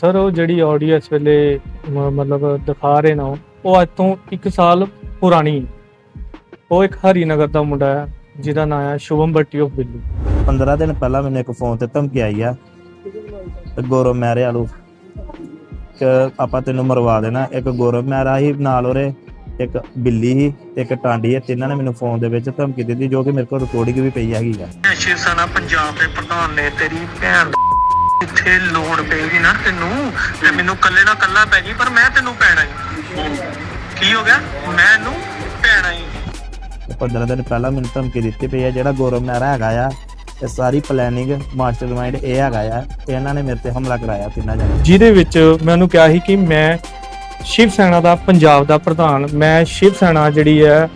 Sir ਉਹ ਜਿਹੜੀ audio ਇਸ ਵੇਲੇ ਮ- ਮਤਲਬ ਦਿਖਾ ਰਹੇ ਨਾ ਉਹ, ਉਹ ਅੱਜ ਤੋਂ 1 ਸਾਲ ਪੁਰਾਣੀ ਹੈ। ਉਹ ਇੱਕ ਹਰੀਨਗਰ ਦਾ ਮੁੰਡਾ ਹੈ ਜਿਹਦਾ ਨਾਮ ਹੈ ਸ਼ੁਭਮ ਭੱਟੀ ਆਫ ਬਿੱਲੂ 15 ਦਿਨ ਪਹਿਲਾਂ ਮੈਨੂੰ ਇੱਕ ਫੋਨ ਤੇ ਧਮਕੀ ਆਈ ਆ ਤੇ ਗੌਰਵ ਵਾਲੂ। ਕਿ ਆਪਾਂ ਤੈਨੂੰ ਮਰਵਾ ਦੇਣਾ ਇੱਕ ਗੌਰਵ ਮੈਰਾ ਹੀ ਨਾਲ ਉਹਰੇ ਇੱਕ ਬਿੱਲੀ ਸੀ ਤੇ ਇੱਕ ਟਾਂਡੀ ਹੈ ਤਿੰਨਾਂ ਨੇ ਮੈਨੂੰ ਫੋਨ ਦੇ ਵਿੱਚ ਧਮਕੀ ਦਿੱਤੀ ਜੋ ਕਿ ਮੇਰੇ ਕੋਲ ਰਿਕਾਰਡਿੰਗ ਵੀ ਪਈ ਹੈਗੀ ਆ। ਸ਼ਿਵ ਸੈਨਾ ਪੰਜਾਬ ਦੇ ਪ੍ਰਧਾਨ ਨੇ ਤੇਰੀ ਭੈਣ ਇੱਥੇ ਲੋੜ ਪਏਗੀ ਨਾ ਤੈਨੂੰ ਤੇ ਮੈਨੂੰ ਕੱਲੇ ਨਾ ਕੱਲਾ ਪੈ ਗਈ ਪਰ ਮੈਂ ਤੈਨੂੰ ਪੈਣਾ ਹੀ। ਕੀ ਹੋ ਗਿਆ? ਮੈਨੂੰ ਪੈਣਾ ਹੀ। 15 ਦਿਨ ਪਹਿਲਾਂ ਮੈਨੂੰ ਧਮਕੀ ਦਿੱਤੀ ਪਈ ਆ ਜਿਹੜਾ ਗੌਰਵ ਮੈਰਾ ਹੈਗਾ ਆ ਇਹ ਸਾਰੀ ਪਲੈਨਿੰਗ ਮਾਸਟਰਮਾਈਂਡ ਇਹ ਹੈਗਾ ਆ ਤੇ ਇਹਨਾਂ ਨੇ ਮੇਰੇ ਤੇ ਹਮਲਾ ਕਰਾਇਆ ਤਿੰਨਾਂ ਜਣੇ ਜਿਹਦੇ ਵਿੱਚ ਮੈਂ ਉਹਨੂੰ ਕਿਹਾ ਸੀ ਕਿ ਮੈਂ ਸ਼ਿਵ ਸੈਨਾ ਦਾ ਪੰਜਾਬ ਦਾ ਪ੍ਰਧਾਨ ਮੈਂ ਸ਼ਿਵ ਸੈਨਾ ਜਿਹੜੀ ਹੈ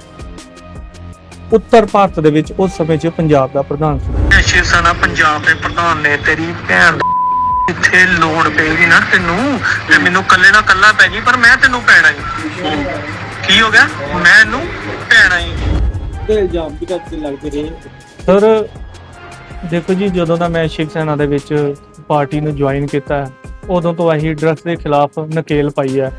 ਉੱਤਰ ਭਾਰਤ ਦੇ ਵਿੱਚ ਉਸ ਸਮੇਂ 'ਚ ਪੰਜਾਬ ਦਾ ਪ੍ਰਧਾਨ ਸੀ। ਸ਼ਿਵ ਸੈਨਾ ਪੰਜਾਬ ਦੇ ਪ੍ਰਧਾਨ ਨੇ ਤੇਰੀ ਭੈਣ ਇੱਥੇ ਲੋੜ ਪਏਗੀ ਨਾ ਤੈਨੂੰ ਤੇ ਮੈਨੂੰ ਕੱਲੇ ਨਾ ਕੱਲਾ ਪੈ ਗਈ ਪਰ ਮੈਂ ਤੈਨੂੰ ਪੈਣਾ ਹੀ। ਕੀ ਹੋ ਗਿਆ? ਮੈਨੂੰ ਪੈਣਾ ਹੀ। ਤੇ ਇਲਜ਼ਾਮ ਵੀ ਕਰਦੇ ਲੱਗਦੇ ਰਹੇ। ਸਰ ਦੇਖੋ ਜੀ ਜਦੋਂ ਦਾ ਮੈਂ ਸ਼ਿਵ ਸੈਨਾ ਦੇ ਵਿੱਚ ਪਾਰਟੀ ਨੂੰ ਜੁਆਇਨ ਕੀਤਾ ਉਦੋਂ ਤੋਂ ਅਸੀਂ ਡਰੱਗਸ ਦੇ ਖਿਲਾਫ ਨਕੇਲ ਪਾਈ ਹੈ।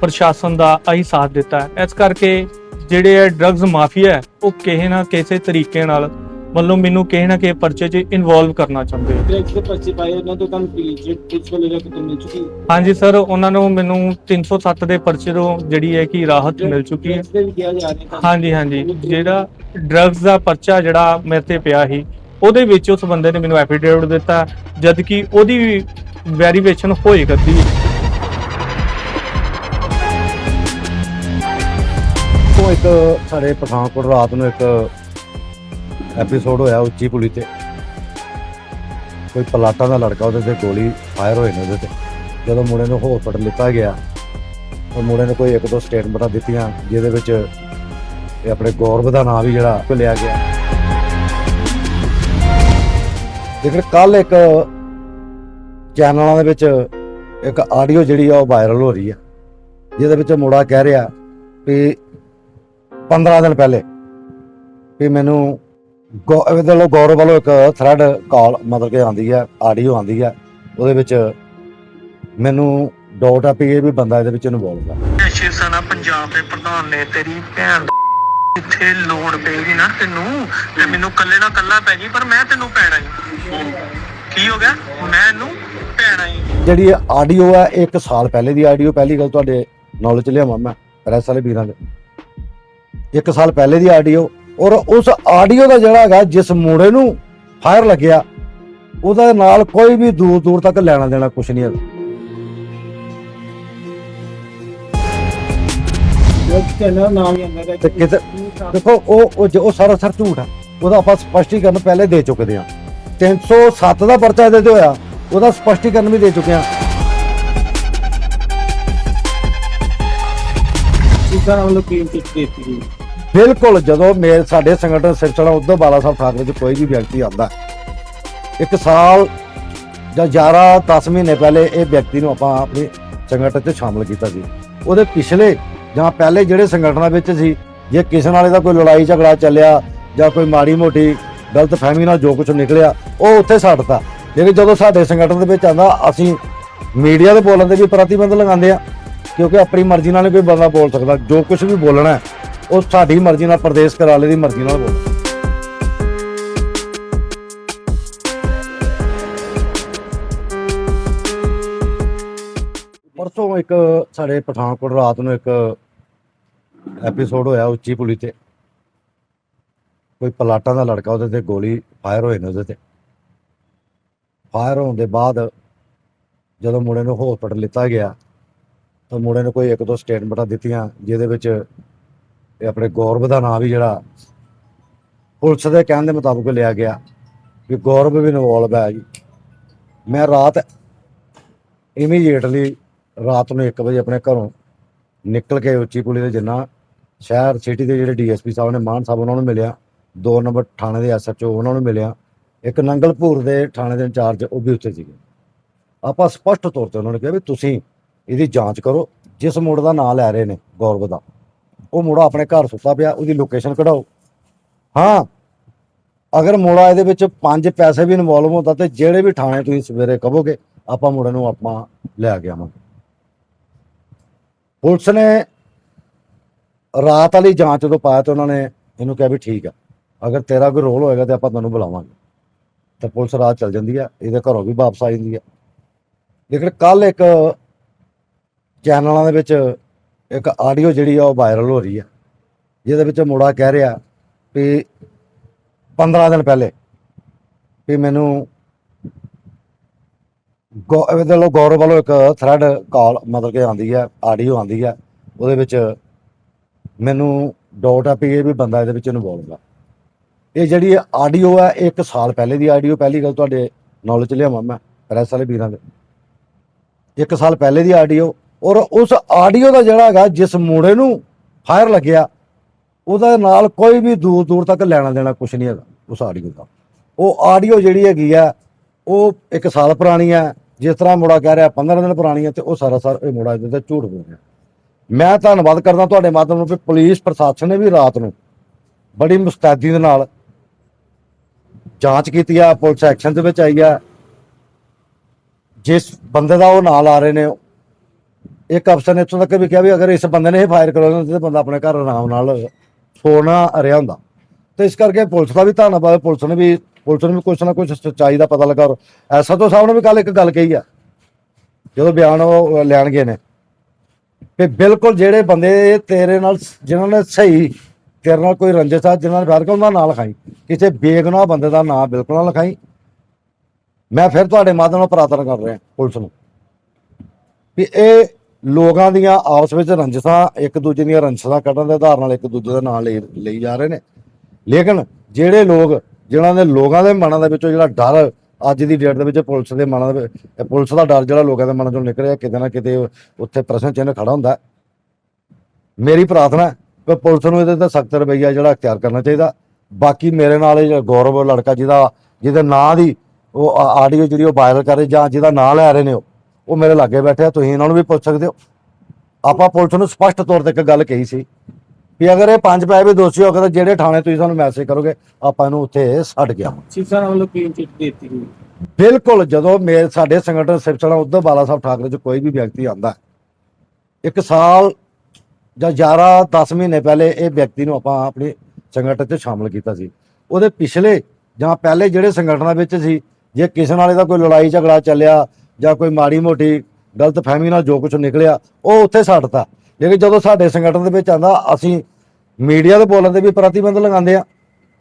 ਪ੍ਰਸ਼ਾਸਨ ਦਾ ਅਸੀਂ ਸਾਥ ਦਿੱਤਾ। ਹੈ। ਇਸ ਕਰਕੇ ਜਿਹੜੇ ਇਹ ਡਰੱਗਸ ਮਾਫੀਆ ਉਹ ਕਿਸੇ ਨਾ ਕਿਸੇ ਤਰੀਕੇ ਨਾਲ ਮਤਲਬ ਮੈਨੂੰ ਕਿਸੇ ਨਾ ਕਿਸੇ ਪਰਚੇ 'ਚ ਇਨਵੋਲਵ ਕਰਨਾ ਚਾਹੁੰਦੇ ਆ। ਡਰੈਕਟ ਦੇ ਪਰਚੇ ਪਾਏ ਉਹਨਾਂ ਤੋਂ ਤੁਹਾਨੂੰ ਪੀਲੀਜ ਪ੍ਰਿੰਸੀਪਲ ਵਗੈਰਾ ਕਿਤੇ ਮਿਲ ਚੁੱਕੀ ਹਾਂਜੀ ਸਰ ਉਹਨਾਂ ਨੂੰ ਮੈਨੂੰ 307 ਦੇ ਪਰਚੇ ਤੋਂ ਜਿਹੜੀ ਹੈ ਕਿ ਰਾਹਤ ਮਿਲ ਚੁੱਕੀ ਹੈ। ਦੇ ਵੀ ਕਿਹਾ ਜਾ ਰਿਹਾ ਹਾਂਜੀ ਹਾਂਜੀ। ਜਿਹੜਾ ਡਰੱਗਸ ਦਾ ਪਰਚਾ ਜਿਹੜਾ ਮੇਰੇ ਤੇ ਪਿਆ ਸੀ ਉਹਦੇ ਵਿੱਚ ਉਸ ਬੰਦੇ ਨੇ ਮੈਨੂੰ ਐਫੀਡੇਵਿਟ ਦਿੱਤਾ ਜਦ ਕਿ ਉਹਦੀ ਵੈਰੀਫਿਕੇਸ਼ਨ ਹੋਏ ਕਰਦੀ ਹੈ ਤੋਂ ਇੱਕ ਸਾਡੇ ਪਠਾਨਕੋਟ ਰਾਤ ਨੂੰ ਇੱਕ ਐਪੀਸੋਡ ਹੋਇਆ ਉੱਚੀ ਪੁਲੀ ਤੇ। ਕੋਈ ਪਲਾਟਾਂ ਦਾ ਲੜਕਾ ਉਹਦੇ ਤੇ ਗੋਲੀ ਫਾਇਰ ਹੋਏ ਨੇ ਉਹਦੇ ਤੇ। ਜਦੋਂ ਮੁੰਡੇ ਨੂੰ ਹਸਪਤਾਲ ਲਿੱਤਾ ਗਿਆ, ਉਹ ਮੁੰਡੇ ਨੇ ਕੋਈ ਇੱਕ ਦੋ ਸਟੇਟਮੈਂਟਾਂ ਦਿੱਤੀਆਂ, ਜਿਹਦੇ ਵਿੱਚ ਇਹ ਆਪਣੇ ਗੌਰਵ ਦਾ ਨਾਮ ਵੀ ਜਿਹੜਾ ਲਿਆ ਗਿਆ। ਲੇਕਿਨ ਕੱਲ ਇੱਕ ਚੈਨਲਾਂ ਦੇ ਵਿੱਚ ਇੱਕ ਆਡੀਓ ਜਿਹੜੀ ਆ ਉਹ ਵਾਇਰਲ ਹੋ ਰਹੀ ਆ, ਜਿਹਦੇ ਵਿੱਚ ਮੁੰਡਾ ਕਹਿ ਰਿਹਾ ਵੀ 15 ਦਿਨ ਪਹਿਲੇ ਵੀ ਮੈਨੂੰ ਗੌ- ਇਹਦੇ ਵੱਲੋਂ ਗੌਰਵ ਵੱਲੋਂ ਇੱਕ ਥ੍ਰੈਡ ਕਾਲ ਮਤਲਬ ਕਿ ਆਂਦੀ ਹੈ ਆਡੀਓ ਆਂਦੀ ਹੈ ਉਹਦੇ ਵਿੱਚ ਮੈਨੂੰ ਡਾਊਟ ਆ ਵੀ ਇਹ ਵੀ ਬੰਦਾ ਇਹਦੇ ਵਿੱਚ ਇਨਵੋਲਵ ਆ। ਸ਼ਿਵ ਸੈਨਾ ਪੰਜਾਬ ਦੇ ਪ੍ਰਧਾਨ ਨੇ ਤੇਰੀ ਭੈਣ ਇੱਥੇ ਲੋੜ ਪਏਗੀ ਨਾ ਤੈਨੂੰ ਤੇ ਮੈਨੂੰ ਕੱਲੇ ਨਾ ਕੱਲਾ ਪੈ ਗਈ ਪਰ ਮੈਂ ਤੈਨੂੰ ਪੈਣਾ ਹੀ ਕੀ ਹੋ ਗਿਆ? ਮੈਨੂੰ ਪੈਣਾ ਹੀ ਜਿਹੜੀ ਇਹ ਆਡੀਓ ਹੈ ਇਹ ਇੱਕ ਸਾਲ ਪਹਿਲੇ ਦੀ ਆਡੀਓ ਪਹਿਲੀ ਗੱਲ ਤੁਹਾਡੇ ਨੌਲੇਜ ਲਿਆਵਾਂ ਮੈਂ ਪ੍ਰੈਸ ਵਾਲੇ ਵੀਰਾਂ ਦੇ। ਇੱਕ ਸਾਲ ਪਹਿਲੇ ਦੀ ਆਡੀਓ ਔਰ ਉਸ ਆਡੀਓ ਦਾ ਜਿਹੜਾ ਹੈਗਾ ਜਿਸ ਮੁੰਡੇ ਨੂੰ ਫਾਇਰ ਲੱਗਿਆ ਉਹਦੇ ਨਾਲ ਕੋਈ ਵੀ ਦੂਰ ਦੂਰ ਤੱਕ ਲੈਣਾ ਦੇਣਾ ਕੁਝ ਨਹੀਂ ਹੈਗਾ। ਹੀ ਤੇ ਕਿਤੇ ਦੇਖੋ ਉਹ ਉਹ ਜ- ਉਹ ਸਾਰਾ ਸਰ ਝੂਠ ਆ। ਉਹਦਾ ਆਪਾਂ ਸਪਸ਼ਟੀਕਰਨ ਪਹਿਲੇ ਦੇ ਚੁੱਕਦੇ ਆ। 307 ਦਾ ਪਰਚਾ ਇਹਦੇ ਤੇ ਹੋਇਆ। ਉਹਦਾ ਸਪਸ਼ਟੀਕਰਨ ਵੀ ਦੇ ਚੁੱਕੇ ਆ। ਸਿੱਖਾਂ ਵੱਲੋਂ ਕੀ ਟਿਪ ਦਿੱਤੀ ਗਈ ਬਿਲਕੁਲ ਜਦੋਂ ਮੇਰੇ ਸਾਡੇ ਸੰਗਠਨ ਸਿਰਸੜਾ ਉਦੋਂ ਬਾਲਾ ਸਾਹਿਬ ਠਾਕਰੇ ਚ ਕੋਈ ਵੀ ਵਿਅਕਤੀ ਆਉਂਦਾ, ਇੱਕ ਸਾਲ ਜਾਂ 11 10 ਮਹੀਨੇ ਪਹਿਲੇ ਇਹ ਵਿਅਕਤੀ ਨੂੰ ਆਪਾਂ ਆਪਣੇ ਸੰਗਠਨ 'ਚ ਸ਼ਾਮਲ ਕੀਤਾ ਸੀ। ਉਹਦੇ ਪਿਛਲੇ ਜਾਂ ਪਹਿਲੇ ਜਿਹੜੇ ਸੰਗਠਨਾਂ ਵਿੱਚ ਸੀ, ਜੇ ਕਿਸੇ ਨਾਲ ਇਹਦਾ ਕੋਈ ਲੜਾਈ ਝਗੜਾ ਚੱਲਿਆ ਜਾਂ ਕੋਈ ਮਾੜੀ ਮੋਟੀ ਗਲਤ ਫਹਿਮੀ ਨਾਲ ਜੋ ਕੁਝ ਨਿਕਲਿਆ, ਉਹ ਉੱਥੇ ਛੱਡਤਾ ਲੇਕਿਨ ਜਦੋਂ ਸਾਡੇ ਸੰਗਠਨ ਦੇ ਵਿੱਚ ਆਂਦਾ ਅਸੀਂ ਮੀਡੀਆ ਦੇ ਬੋਲਣ ਦੇ ਵੀ ਪ੍ਰਤੀਬੰਧ ਲਗਾਉਂਦੇ ਆ ਕਿਉਂਕਿ ਆਪਣੀ ਮਰਜ਼ੀ ਨਾਲ ਨਹੀਂ ਕੋਈ ਬੰਦਾ ਬੋਲ ਸਕਦਾ, ਜੋ ਕੁਝ ਵੀ ਬੋਲਣਾ ਹੈ ਉਹ ਸਾਡੀ ਮਰਜ਼ੀ ਨਾਲ ਪ੍ਰਦੇਸ਼ ਕਰਾਲੇ ਦੀ ਮਰਜ਼ੀ ਨਾਲ ਬੋਲ। ਪਰਸੋਂ ਇੱਕ ਸਾਡੇ ਪਠਾਨਕੋਟ ਰਾਤ ਨੂੰ ਇੱਕ ਐਪੀਸੋਡ ਹੋਇਆ ਉੱਚੀ ਪੁਲੀ ਤੇ। ਕੋਈ ਪਲਾਟਾਂ ਦਾ ਲੜਕਾ ਉਹਦੇ ਤੇ ਗੋਲੀ ਫਾਇਰ ਹੋਏ ਨੇ ਉਹਦੇ ਤੇ। ਫਾਇਰ ਹੋਣ ਦੇ ਬਾਅਦ ਜਦੋਂ ਮੁੰਡੇ ਨੂੰ ਹਸਪਤਾਲ ਲਿੱਤਾ ਗਿਆ ਤਾਂ ਮੁੰਡੇ ਨੇ ਕੋਈ ਇੱਕ ਦੋ ਸਟੇਟਮੈਂਟਾਂ ਦਿੱਤੀਆਂ, ਜਿਹਦੇ ਵਿੱਚ ਇਹ ਆਪਣੇ ਗੌਰਵ ਦਾ ਨਾਮ ਵੀ ਜਿਹੜਾ ਪੁਲਿਸ ਦੇ ਕਹਿਣ ਦੇ ਮੁਤਾਬਕ ਲਿਆ ਗਿਆ ਵੀ ਗੌਰਵ ਵੀ ਇਨਵੋਲਵ ਹੈ ਜੀ। ਮੈਂ ਰਾਤ ਇਮੀਡੀਏਟਲੀ ਰਾਤ ਨੂੰ 1 ਵਜੇ ਆਪਣੇ ਘਰੋਂ ਨਿਕਲ ਕੇ ਉੱਚੀ ਪੁਲੀ ਦੇ ਜਿੰਨਾ ਸ਼ਹਿਰ ਸਿਟੀ ਦੇ ਜਿਹੜੇ ਡੀਐਸਪੀ ਸਾਹਿਬ ਨੇ, ਮਾਨ ਸਾਹਿਬ ਉਹਨਾਂ ਨੂੰ ਮਿਲਿਆ। ਦੋ ਨੰਬਰ ਥਾਣੇ ਦੇ ਐਸਐਚਓ ਉਹਨਾਂ ਨੂੰ ਮਿਲਿਆ। ਇੱਕ ਨੰਗਲਪੁਰ ਦੇ ਥਾਣੇ ਦੇ ਇੰਚਾਰਜ ਉਹ ਵੀ ਉੱਥੇ ਸੀਗੇ। ਆਪਾਂ ਸਪਸ਼ਟ ਤੌਰ ਤੇ ਉਹਨਾਂ ਨੇ ਕਿਹਾ ਵੀ ਤੁਸੀਂ ਇਹਦੀ ਜਾਂਚ ਕਰੋ, ਜਿਸ ਮੁੰਡੇ ਦਾ ਨਾਂ ਲੈ ਰਹੇ ਨੇ ਗੌਰਵ ਦਾ। ਉਹ ਮੁੰਡਾ ਆਪਣੇ ਘਰ ਸੁੱਤਾ ਪਿਆ, ਉਹਦੀ ਲੋਕੇਸ਼ਨ ਕਢਾਓ। ਹਾਂ, ਅਗਰ ਮੁੰਡਾ ਇਹਦੇ ਵਿੱਚ ਪੰਜ ਪੈਸੇ ਵੀ ਇਨਵੋਲਵ ਹੁੰਦਾ ਤੇ ਜਿਹੜੇ ਵੀ ਥਾਣੇ ਤੁਸੀਂ ਸਵੇਰੇ ਕਹੋਗੇ, ਆਪਾਂ ਮੁੰਡੇ ਨੂੰ ਆਪਾਂ ਲੈ ਕੇ ਆਵਾਂਗੇ। ਪੁਲਿਸ ਨੇ ਰਾਤ ਵਾਲੀ ਜਾਂਚ ਜਦੋਂ ਪਾਇਆ ਤੇ ਉਹਨਾਂ ਨੇ ਇਹਨੂੰ ਕਿਹਾ ਵੀ ਠੀਕ ਆ, ਅਗਰ ਤੇਰਾ ਕੋਈ ਰੋਲ ਹੋਏਗਾ ਤੇ ਆਪਾਂ ਤੁਹਾਨੂੰ ਬੁਲਾਵਾਂਗੇ। ਤੇ ਪੁਲਿਸ ਰਾਤ ਚੱਲ ਜਾਂਦੀ ਆ, ਇਹਦੇ ਘਰੋਂ ਵੀ ਵਾਪਸ ਆ ਜਾਂਦੀ ਆ। ਲੇਕਿਨ ਕੱਲ ਇੱਕ ਚੈਨਲਾਂ ਦੇ ਵਿੱਚ ਇੱਕ ਆਡੀਓ ਜਿਹੜੀ ਆ ਉਹ ਵਾਇਰਲ ਹੋ ਰਹੀ ਆ, ਜਿਹਦੇ ਵਿੱਚ ਮੁੰਡਾ ਕਹਿ ਰਿਹਾ ਵੀ 15 ਦਿਨ ਪਹਿਲੇ ਵੀ ਮੈਨੂੰ ਗੌ ਇਹਦੇ ਗੌਰਵ ਵੱਲੋਂ ਇੱਕ ਥ੍ਰੈਡ ਕਾਲ ਮਤਲਬ ਕਿ ਆਂਦੀ ਹੈ ਆਡੀਓ ਆਂਦੀ ਹੈ ਉਹਦੇ ਵਿੱਚ ਮੈਨੂੰ ਡਾਊਟ ਆ ਵੀ ਇਹ ਵੀ ਬੰਦਾ ਇਹਦੇ ਵਿੱਚ ਇਨਵੋਲਵ ਆ। ਇਹ ਜਿਹੜੀ ਆਡੀਓ ਹੈ ਇਹ ਇੱਕ ਸਾਲ ਪਹਿਲੇ ਦੀ ਆਡੀਓ ਪਹਿਲੀ ਗੱਲ ਤੁਹਾਡੇ ਨੌਲੇਜ ਲਿਆਵਾਂ ਮੈਂ ਪ੍ਰੈਸ ਵਾਲੇ ਵੀਰਾਂ ਦੇ। ਇੱਕ ਸਾਲ ਪਹਿਲੇ ਦੀ ਆਡੀਓ ਔਰ ਉਸ ਆਡੀਓ ਦਾ ਜਿਹੜਾ ਹੈਗਾ, ਜਿਸ ਮੁੰਡੇ ਨੂੰ ਫਾਇਰ ਲੱਗਿਆ, ਉਹਦਾ ਨਾਲ ਕੋਈ ਵੀ ਦੂਰ ਦੂਰ ਤੱਕ ਲੈਣਾ ਦੇਣਾ ਕੁਝ ਨਹੀਂ ਹੈਗਾ, ਉਸ ਆਡੀਓ ਦਾ। ਉਹ ਆਡੀਓ ਜਿਹੜੀ ਹੈਗੀ ਆ, ਉਹ ਇੱਕ ਸਾਲ ਪੁਰਾਣੀ ਹੈ ਜਿਸ ਤਰ੍ਹਾਂ ਮੁੰਡਾ ਕਹਿ ਰਿਹਾ 15 ਦਿਨ ਪੁਰਾਣੀ ਹੈ ਤੇ ਉਹ ਸਾਰਾ ਸਾਰ ਇਹ ਮੁੰਡਾ ਇਹਦੇ ਤੇ ਝੂਠ ਬੋਲ ਰਿਹਾ। ਮੈਂ ਧੰਨਵਾਦ ਕਰਦਾ ਤੁਹਾਡੇ ਮਾਧਿਅਮ ਨੂੰ ਵੀ ਪੁਲਿਸ ਪ੍ਰਸ਼ਾਸਨ ਨੇ ਵੀ ਰਾਤ ਨੂੰ ਬੜੀ ਮੁਸਤੈਦੀ ਦੇ ਨਾਲ ਜਾਂਚ ਕੀਤੀ ਆ, ਪੁਲਿਸ ਐਕਸ਼ਨ ਦੇ ਵਿੱਚ ਆਈ ਆ। ਜਿਸ ਬੰਦੇ ਦਾ ਉਹ ਨਾਲ ਆ ਰਹੇ ਨੇ ਇੱਕ ਅਫਸਰ ਨੇ ਇੱਥੋਂ ਤੱਕ ਵੀ ਕਿਹਾ ਵੀ ਅਗਰ ਇਸ ਬੰਦੇ ਨੇ ਇਹ ਫਾਇਰ ਕਰਾਉਣਾ ਤੇ ਬੰਦਾ ਆਪਣੇ ਘਰ ਆਰਾਮ ਨਾਲ ਸੋਣਾ, ਰਿਹਾ ਹੁੰਦਾ। ਤੇ ਇਸ ਕਰਕੇ ਪੁਲਿਸ ਦਾ ਵੀ ਧੰਨਵਾਦ, ਪੁਲਿਸ ਨੇ ਵੀ, ਪੁਲਿਸ ਨੂੰ ਵੀ ਕੁਛ ਨਾ ਕੁਛ ਸੱਚਾਈ ਦਾ ਪਤਾ ਲੱਗਾ ਔਰ ਐਸਐਚਓ ਸਾਹਿਬ ਨੇ ਵੀ ਕੱਲ ਇੱਕ ਗੱਲ ਕਹੀ ਆ, ਜਦੋਂ ਬਿਆਨ ਉਹ ਲੈਣ ਗਏ ਨੇ ਕਿ ਬਿਲਕੁਲ ਜਿਹੜੇ ਬੰਦੇ ਤੇਰੇ ਨਾਲ ਜਿਨ੍ਹਾਂ ਨੇ ਸਹੀ, ਤੇਰੇ ਨਾਲ ਕੋਈ ਰੰਜਿਸ਼ ਆ, ਜਿਨ੍ਹਾਂ ਨੇ ਫਾਇਰ ਕਰ ਉਹਨਾਂ ਨਾਲ ਲਿਖਾਈ। ਕਿਸੇ ਬੇਗੁਨਾਹ ਬੰਦੇ ਦਾ ਨਾਮ ਬਿਲਕੁਲ ਨਾ ਲਿਖਾਈ। ਮੈਂ ਫਿਰ ਤੁਹਾਡੇ ਮਾਧਿਅਮ ਨਾਲ ਪ੍ਰਾਰਥਨਾ ਕਰ ਰਿਹਾ ਪੁਲਿਸ ਨੂੰ ਵੀ ਇਹ ਲੋਕਾਂ ਦੀਆਂ ਆਪਸ ਵਿੱਚ ਰੰਜਿਸ਼ਾਂ, ਇੱਕ ਦੂਜੇ ਦੀਆਂ ਰੰਜਿਸ਼ਾਂ ਕੱਢਣ ਦੇ ਆਧਾਰ ਨਾਲ ਇੱਕ ਦੂਜੇ ਦਾ ਨਾਂ ਲਈ ਲਈ ਜਾ ਰਹੇ ਨੇ। ਲੇਕਿਨ ਜਿਹੜੇ ਲੋਕ, ਜਿਨ੍ਹਾਂ ਦੇ ਲੋਕਾਂ ਦੇ ਮਨਾਂ ਦੇ ਵਿੱਚੋਂ ਜਿਹੜਾ ਡਰ ਅੱਜ ਦੀ ਡੇਟ ਦੇ ਵਿੱਚ ਪੁਲਿਸ ਦੇ ਮਨਾਂ ਦੇ ਪੁਲਿਸ ਦਾ ਡਰ ਜਿਹੜਾ ਲੋਕਾਂ ਦੇ ਮਨਾਂ ਚੋਂ ਨਿਕਲ ਰਿਹਾ, ਕਿਤੇ ਨਾ ਕਿਤੇ ਉੱਥੇ ਪ੍ਰਸ਼ਨ ਚਿੰਨ੍ਹ ਖੜਾ ਹੁੰਦਾ। ਮੇਰੀ ਪ੍ਰਾਰਥਨਾ ਹੈ ਕਿ ਪੁਲਿਸ ਨੂੰ ਇਹਦੇ ਤੇ ਸਖਤ ਰਵੱਈਆ ਜਿਹੜਾ ਅਖਤਿਆਰ ਕਰਨਾ ਚਾਹੀਦਾ। ਬਾਕੀ ਮੇਰੇ ਨਾਲ ਇਹ ਗੌਰਵ ਲੜਕਾ ਜਿਹਦਾ, ਜਿਹਦੇ ਨਾਂ ਦੀ ਉਹ ਆਡੀਓ ਜਿਹੜੀ ਉਹ ਵਾਇਰਲ ਕਰ ਰਹੇ ਜਾਂ ਜਿਹਦਾ ਨਾਂ ਲੈ ਰਹੇ ਨੇ ਉਹ। ਉਹ ਮੇਰੇ ਲਾਗੇ ਬੈਠੇ ਆ ਤੁਸੀਂ ਇਹਨਾਂ ਨੂੰ ਵੀ ਪੁੱਛ ਸਕਦੇ ਹੋ। ਆਪਾਂ ਪੁਲਿਸ ਨੂੰ ਸਪਸ਼ਟ ਤੌਰ ਤੇ ਇੱਕ ਗੱਲ ਕਹੀ ਸੀ ਵੀ ਅਗਰ ਇਹ ਪੰਜ ਪੈ ਵੀ ਦੋਸ਼ੀ ਹੋ ਗਏ ਤਾਂ ਜਿਹੜੇ ਥਾਣੇ ਤੁਸੀਂ ਸਾਨੂੰ ਮੈਸੇਜ ਕਰੋਗੇ ਆਪਾਂ ਇਹਨੂੰ ਉੱਥੇ ਛੱਡ ਵੱਲੋਂ ਕਲੀਨ ਚਿੱਟ ਦਿੱਤੀ ਗਈ ਬਿਲਕੁਲ ਜਦੋਂ ਮੇਰੇ ਸਾਡੇ ਸੰਗਠਨ ਸਿਰਸੜਾ ਉਦੋਂ ਬਾਲਾ ਸਾਹਿਬ ਠਾਕਰੇ ਚ ਕੋਈ ਵੀ ਵਿਅਕਤੀ ਆਂਦਾ ਇੱਕ ਸਾਲ ਜਾਂ 11 10 ਮਹੀਨੇ ਪਹਿਲੇ ਇਹ ਵਿਅਕਤੀ ਨੂੰ ਆਪਾਂ ਆਪਣੇ ਸੰਗਠਨ 'ਚ ਸ਼ਾਮਲ ਕੀਤਾ ਸੀ। ਉਹਦੇ ਪਿਛਲੇ ਜਾਂ ਪਹਿਲੇ ਜਿਹੜੇ ਸੰਗਠਨਾਂ ਵਿੱਚ ਸੀ ਜੇ ਕਿਸੇ ਨਾਲ ਇਹਦਾ ਕੋਈ ਲੜਾਈ ਝਗੜਾ ਚੱਲਿਆ ਜਾਂ ਕੋਈ ਮਾੜੀ ਮੋਟੀ ਗਲਤ ਫਹਿਮੀ ਨਾਲ ਜੋ ਕੁਝ ਨਿਕਲਿਆ, ਉਹ ਉੱਥੇ ਛੱਡਤਾ ਲੇਕਿਨ ਜਦੋਂ ਸਾਡੇ ਸੰਗਠਨ ਦੇ ਵਿੱਚ ਆਂਦਾ, ਅਸੀਂ ਮੀਡੀਆ ਦੇ ਬੋਲਣ ਤੇ ਵੀ ਪ੍ਰਤੀਬੰਧ ਲਗਾਉਂਦੇ ਆ,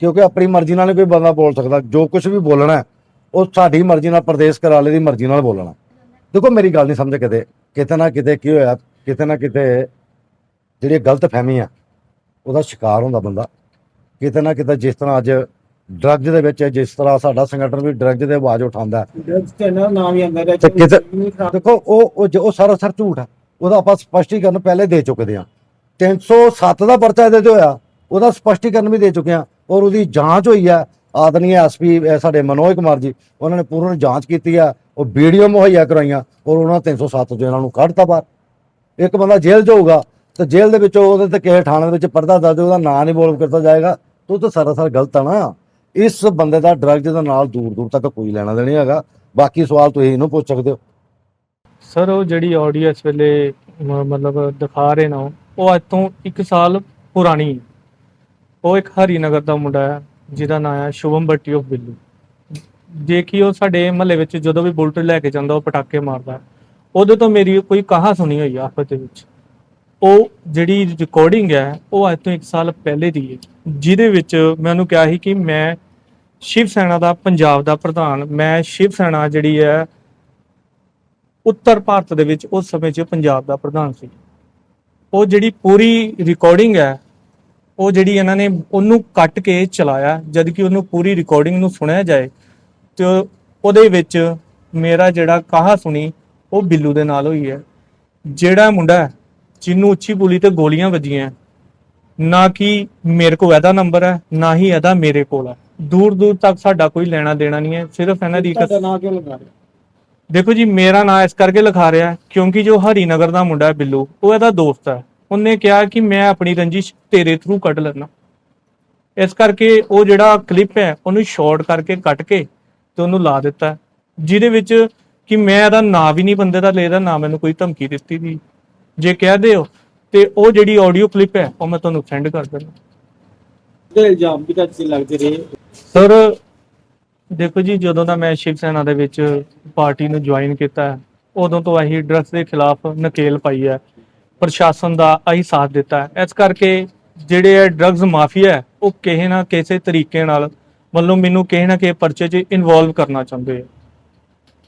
ਕਿਉਂਕਿ ਆਪਣੀ ਮਰਜ਼ੀ ਨਾਲ ਨਹੀਂ ਕੋਈ ਬੰਦਾ ਬੋਲ ਸਕਦਾ, ਜੋ ਕੁਝ ਵੀ ਬੋਲਣਾ ਉਹ ਸਾਡੀ ਮਰਜ਼ੀ ਨਾਲ, ਪ੍ਰਦੇਸ਼ ਕਰਾਲੇ ਦੀ ਮਰਜ਼ੀ ਨਾਲ ਬੋਲਣਾ। ਦੇਖੋ, ਮੇਰੀ ਗੱਲ ਨਹੀਂ ਸਮਝ ਕਿਤੇ ਕਿਤੇ ਨਾ ਕਿਤੇ ਕੀ ਹੋਇਆ, ਕਿਤੇ ਨਾ ਕਿਤੇ ਜਿਹੜੀ ਗਲਤ ਫਹਿਮੀ ਆ, ਉਹਦਾ ਸ਼ਿਕਾਰ ਹੁੰਦਾ ਬੰਦਾ। ਕਿਤੇ ਨਾ ਕਿਤੇ ਜਿਸ ਤਰ੍ਹਾਂ ਅੱਜ ਡਰੱਗਸ ਦੇ ਵਿੱਚ ਜਿਸ ਤਰ੍ਹਾਂ ਸਾਡਾ ਸੰਗਠਨ ਵੀ ਡਰੱਗਸ ਦੇ ਆਵਾਜ਼ ਉਠਾਉਂਦਾ ਹੈ, ਡਰਗਸ ਤੇ ਨਾ ਨਾਮ ਹੀ ਆਂਦਾ ਰਿਹਾ ਤੇ ਕਿਤੇ- ਦੇਖੋ ਉਹ ਉਹ ਜੋ- ਸਾਰਾ ਸਰ ਝੂਠ ਹੈ। ਉਹਦਾ ਆਪਾਂ ਸਪਸ਼ਟੀਕਰਨ ਪਹਿਲੇ ਦੇ ਚੁੱਕਦੇ ਹਾਂ। 307 ਦਾ ਪਰਚਾ ਇਹਦੇ ਤੇ ਹੋਇਆ। ਉਹਦਾ ਸਪਸ਼ਟੀਕਰਨ ਵੀ ਦੇ ਚੁੱਕੇ ਹਾਂ। ਔਰ ਉਹਦੀ ਜਾਂਚ ਹੋਈ ਹੈ। ਆਦਰਨੀ ਐਸਪੀ ਸਾਡੇ ਮਨੋਜ ਕੁਮਾਰ ਜੀ ਉਹਨਾਂ ਨੇ ਪੂਰਨ ਜਾਂਚ ਕੀਤੀ ਆ ਉਹ ਵੀਡੀਓ ਮੁਹੱਈਆ ਕਰਾਈਆਂ ਔਰ ਉਹਨਾਂ 307 ਜੋ ਇਹਨਾਂ ਨੂੰ ਕੱਢਤਾ ਬਾਹਰ। ਇੱਕ ਬੰਦਾ ਜੇਲ੍ਹ 'ਚ ਹੋਊਗਾ ਤੇ ਜੇਲ੍ਹ ਦੇ ਵਿੱਚੋਂ ਉਹਦੇ ਤੇ ਕਿਸੇ ਥਾਣੇ ਦੇ ਵਿੱਚ ਪਰਦਾ ਦਰਜ ਉਹਦਾ ਨਾਂ ਨਹੀਂ ਬੋਲ ਕਰਤਾ ਜਾਏਗਾ। ਤਾਂ ਤਾਂ ਸਰਾਸਰ ਗਲਤ ਆ ਨਾ। ਇਸ ਬੰਦੇ ਦਾ ਡਰੱਗ ਦੇ ਨਾਲ ਦੂਰ ਦੂਰ ਤੱਕ ਕੋਈ ਲੈਣਾ ਦੇਣਾ ਹੈਗਾ। ਬਾਕੀ ਸਵਾਲ ਤੁਸੀਂ ਇਹਨੂੰ ਪੁੱਛ ਸਕਦੇ ਹੋ। ਸਰ ਉਹ ਜਿਹੜੀ ਆਡੀਓ ਇਸ ਵੇਲੇ ਮ- ਮਤਲਬ ਦਿਖਾ ਰਹੇ ਨਾ ਉਹ, ਉਹ ਅੱਜ ਤੋਂ 1 ਸਾਲ ਪੁਰਾਣੀ ਹੈ। ਉਹ ਇੱਕ ਹਰੀਨਗਰ ਦਾ ਮੁੰਡਾ ਹੈ ਜਿਹਦਾ ਨਾਮ ਹੈ ਸ਼ੁਭਮ ਬੱਟੀ ਆਫ ਬਿੱਲੂ। ਜੇ ਕਿ ਉਹ ਸਾਡੇ ਮਹੱਲੇ ਵਿੱਚ ਜਦੋਂ ਵੀ ਬੁਲਟ ਲੈ ਕੇ ਜਾਂਦਾ ਉਹ ਪਟਾਕੇ ਮਾਰਦਾ ਉਹਦੇ ਤੋਂ ਮੇਰੀ ਕੋਈ ਕਹਾ ਸੁਣੀ ਹੋਈ ਆ ਆਪਸ ਦੇ ਵਿੱਚ। ਉਹ ਜਿਹੜੀ ਰਿਕਾਰਡਿੰਗ ਹੈ ਉਹ ਅੱਜ ਤੋਂ 1 ਸਾਲ ਪਹਿਲੇ ਦੀ ਹੈ। ਜਿਹਦੇ ਵਿੱਚ ਮੈਂ ਉਹਨੂੰ ਕਿਹਾ ਸੀ ਕਿ ਮੈਂ ਸ਼ਿਵ ਸੈਨਾ ਦਾ, ਪੰਜਾਬ ਦਾ ਪ੍ਰਧਾਨ। ਮੈਂ ਸ਼ਿਵ ਸੈਨਾ ਜਿਹੜੀ ਹੈ, ਉੱਤਰ ਭਾਰਤ ਦੇ ਵਿੱਚ ਉਸ ਸਮੇਂ 'ਚ ਪੰਜਾਬ ਦਾ ਪ੍ਰਧਾਨ ਸੀ। ਉਹ ਜਿਹੜੀ ਪੂਰੀ ਰਿਕਾਰਡਿੰਗ ਹੈ, ਉਹ ਜਿਹੜੀ ਇਹਨਾਂ ਨੇ ਉਹਨੂੰ ਕੱਟ ਕੇ ਚਲਾਇਆ, ਜਦ ਕਿ ਉਹਨੂੰ ਪੂਰੀ ਰਿਕਾਰਡਿੰਗ ਨੂੰ ਸੁਣਿਆ ਜਾਏ, ਤੇ ਉਹਦੇ ਵਿੱਚ ਮੇਰਾ ਜਿਹੜਾ ਕਹਾ ਸੁਣੀ, ਉਹ ਬਿੱਲੂ ਦੇ ਨਾਲ ਹੋਈ ਹੈ। ਜਿਹੜਾ ਮੁੰਡਾ ਜਿਹਨੂੰ ਉੱਚੀ ਬੋਲੀ ਤੇ ਗੋਲੀਆਂ ਵੱਜੀਆਂ ਨਾ ਕਿ ਮੇਰੇ ਕੋਲ ਇਹਦਾ ਨੰਬਰ ਹੈ ਨਾ ਹੀ ਇਹਦਾ ਮੇਰੇ ਕੋਲ ਹੈ। ਦੂਰ ਦੂਰ ਤੱਕ ਸਾਡਾ ਕੋਈ ਲੈਣਾ ਦੇਣਾ ਨਹੀਂ ਹੈ ਸਿਰਫ ਇਹਨਾਂ ਦੀ ਇੱਕ ਤੁਹਾਡਾ ਨਾਂ ਕਿਉਂ ਲਗਾ ਰਹੇ ਦੇਖੋ ਜੀ ਮੇਰਾ ਨਾਂ ਇਸ ਕਰਕੇ ਲਿਖਾ ਰਿਹਾ ਹੈ, ਕਿਉਂਕਿ ਜੋ ਹਰੀਨਗਰ ਦਾ ਮੁੰਡਾ ਹੈ ਬਿੱਲੂ ਉਹ ਇਹਦਾ ਦੋਸਤ ਹੈ। ਉਹਨੇ ਕਿਹਾ ਕਿ ਮੈਂ ਆਪਣੀ ਰੰਜਿਸ਼ ਤੇਰੇ ਥਰੂ ਕੱਢ ਲੈਣਾ ਇਸ ਕਰਕੇ ਉਹ ਜਿਹੜਾ ਕਲਿੱਪ ਹੈ ਉਹਨੂੰ ਸ਼ਾਰਟ ਕਰਕੇ ਕੱਟ ਕੇ ਤੇ ਉਹਨੂੰ ਲਾ ਦਿੱਤਾ। ਹੈ, ਜਿਹਦੇ ਵਿੱਚ ਕਿ ਮੈਂ ਇਹਦਾ ਨਾਂ ਵੀ ਨਹੀਂ ਬੰਦੇ ਦਾ ਲੈਦਾ ਨਾ ਮੈਨੂੰ ਕੋਈ ਧਮਕੀ ਦਿੱਤੀ ਦੀ ਜੇ ਕਹਿ ਦਿਓ ਤੇ ਉਹ ਜਿਹੜੀ ਆਡੀਓ ਕਲਿੱਪ ਹੈ ਉਹ ਮੈਂ ਤੁਹਾਨੂੰ ਸੈਂਡ ਕਰ ਦਿੰਦਾ। ਤੇ ਇਲਜ਼ਾਮ ਵੀ ਤਾਂ ਲੱਗਦੇ ਰਹੇ ਸਰ ਦੇਖੋ ਜੀ ਜਦੋਂ ਦਾ ਮੈਂ ਸ਼ਿਵ ਸੈਨਾ ਦੇ ਵਿੱਚ ਪਾਰਟੀ ਨੂੰ ਜੁਆਇਨ ਕੀਤਾ ਹੈ, ਉਦੋਂ ਤੋਂ ਅਸੀਂ ਡਰੱਗਸ ਦੇ ਖਿਲਾਫ ਨਕੇਲ ਪਾਈ ਹੈ ਪ੍ਰਸ਼ਾਸਨ ਦਾ ਅਸੀਂ ਸਾਥ ਦਿੱਤਾ ਹੈ। ਇਸ ਕਰਕੇ ਜਿਹੜੇ ਇਹ ਡਰੱਗਸ ਮਾਫੀਆ ਹੈ, ਉਹ ਕਿਸੇ ਨਾ ਕਿਸੇ ਤਰੀਕੇ ਨਾਲ ਮਤਲਬ ਮੈਨੂੰ ਕਿਸੇ ਨਾ ਕਿਸੇ ਪਰਚੇ 'ਚ ਇਨਵੋਲਵ ਕਰਨਾ ਚਾਹੁੰਦੇ ਆ।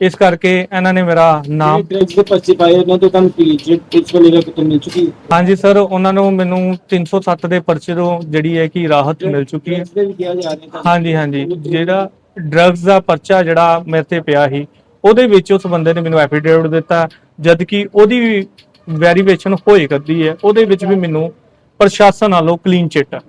ਇਸ ਕਰਕੇ ਇਹਨਾਂ ਨੇ ਮੇਰਾ ਨਾਮ ਡਰੱਗਸ ਦੇ ਪਰਚੇ ਪਾਏ ਉਹਨਾਂ ਤੋਂ ਤੁਹਾਨੂੰ ਕੀ ਵਾਲੇ ਦਾ ਕਿਤੇ ਮਿਲ ਚੁੱਕੀ? ਹਾਂਜੀ ਸਰ ਉਹਨਾਂ ਨੂੰ ਮੈਨੂੰ 307 ਦੇ ਪਰਚੇ ਤੋਂ ਜਿਹੜੀ ਹੈ ਕਿ ਰਾਹਤ ਮਿਲ ਚੁੱਕੀ ਹੈ। Drugs ਦੇ ਵੀ ਕਿਹਾ ਜਾ ਰਿਹਾ ਤੁਹਾਨੂੰ। ਹਾਂਜੀ ਹਾਂਜੀ। ਜਿਹੜਾ ਡਰੱਗਸ ਦਾ ਪਰਚਾ ਜਿਹੜਾ ਮੇਰੇ ਤੇ ਪਿਆ ਸੀ ਉਹਦੇ ਵਿੱਚ ਉਸ ਬੰਦੇ ਨੇ ਮੈਨੂੰ ਐਫੀਡੇਵਿਟ ਦਿੱਤਾ ਜਦ ਕਿ ਉਹਦੀ ਵੈਰੀਫਿਕੇਸ਼ਨ ਹੋਏ ਕਰਦੀ ਹੈ ਉਹਦੇ ਵਿੱਚ ਵੀ ਮੈਨੂੰ ਪ੍ਰਸ਼ਾਸਨ ਵੱਲੋਂ ਕਲੀਨ ਚਿੱਟ ਹੈ